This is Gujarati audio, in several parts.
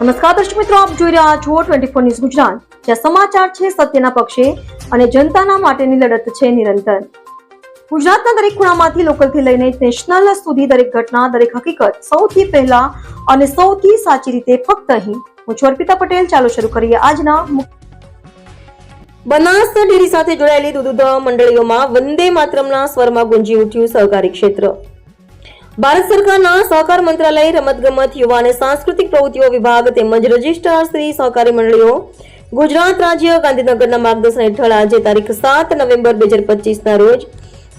નમસ્કાર દર્શક મિત્રો, આપ જોઈ રહ્યા છો ટ્વેન્ટી ફોર ન્યૂઝ ગુજરાત. જ્યાં સમાચાર છે સત્યના પક્ષે અને જનતાના માટેની લડત છે નિરંતર. ગુજરાતના દરેક ખૂણામાંથી લોકલથી લઈને નેશનલ સુધી દરેક ઘટના, દરેક હકીકત સૌથી પહેલા અને સૌથી સાચી રીતે ફક્ત અહીં. હું છું અર્પિતા પટેલ. ચાલો શરૂ કરીએ આજના બનાસ ડેરી સાથે જોડાયેલી દૂધ મંડળીઓમાં વંદે માતરમના સ્વરમાં ગુંજી ઉઠ્યું સહકારી ક્ષેત્ર. ભારત સરકારના સહકાર મંત્રાલય, રમતગમત, યુવા અને સાંસ્કૃતિક પ્રવૃત્તિઓ વિભાગ તેમજ રજિસ્ટ્રાર શ્રી સહકારી મંડળીઓ, ગુજરાત રાજ્ય, ગાંધીનગરના માર્ગદર્શન હેઠળ આજે તારીખ સાત નવેમ્બર બે હજાર પચીસના રોજ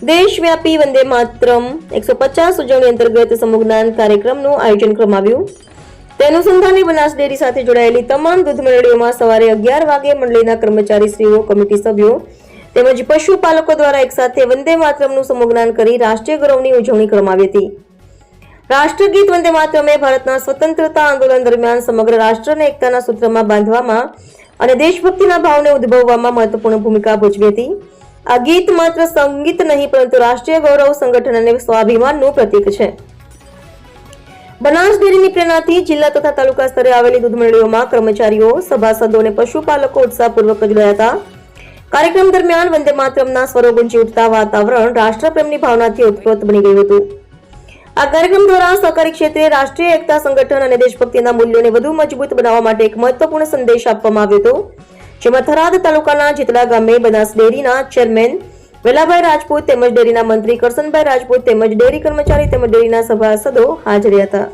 દેશવ્યાપી વંદે માતરમ એકસો પચાસ ઉજવણી અંતર્ગત સમૂહજ્ઞાન કાર્યક્રમનું આયોજન કરવામાં આવ્યું તે અનુસંધાને બનાસ ડેરી સાથે જોડાયેલી તમામ દૂધ મંડળીઓમાં સવારે અગિયાર વાગે મંડળીના કર્મચારીશ્રીઓ કમિટી સભ્યો તેમજ પશુપાલકો દ્વારા એકસાથે વંદે માતરમનું સમૂહગાન કરી રાષ્ટ્રીય ગૌરવની ઉજવણી કરવામાં આવી હતી. રાષ્ટ્રગીત વંદે માતરમે ભારતના સ્વતંત્રતા આંદોલન દરમિયાન સમગ્ર રાષ્ટ્રને એકતાના સૂત્રમાં બાંધવામાં અને દેશભક્તિના ભાવને ઉદ્ભવવામાં મહત્વપૂર્ણ ભૂમિકા ભજવી હતી. આ ગીત માત્ર સંગીત નહીં, પરંતુ રાષ્ટ્રીય ગૌરવ સંગઠન અને સ્વાભિમાનનું પ્રતીક છે. બનાસ ડેરીની પ્રેરણાથી જિલ્લા તથા તાલુકા સ્તરે આવેલી દૂધ મંડળીઓમાં કર્મચારીઓ, સભાસદો અને પશુપાલકો ઉત્સાહપૂર્વક જોડાયા હતા. કાર્યક્રમ દરમિયાન વંદે માતરમના સ્વરો ગુંજી ઉઠતા વાતાવરણ રાષ્ટ્રપ્રેમની ભાવનાથી ઉત્પ્રોત બની ગયું હતું. આ કાર્યક્રમ દ્વારા સહકારી ક્ષેત્રે રાષ્ટ્રીય એકતા સંગઠન અને દેશભક્તિના મૂલ્યોને વધુ મજબૂત બનાવવા માટે એક મહત્વપૂર્ણ સંદેશ આપવામાં આવ્યો હતો. જેમાં થરાદ તાલુકાના જીતલા ગામે બનાસ ડેરીના ચેરમેન વેલાભાઈ રાજપૂત તેમજ ડેરીના મંત્રી કરસનભાઈ રાજપૂત તેમજ ડેરી કર્મચારી તેમજ ડેરીના સભાસદો હાજર હતા.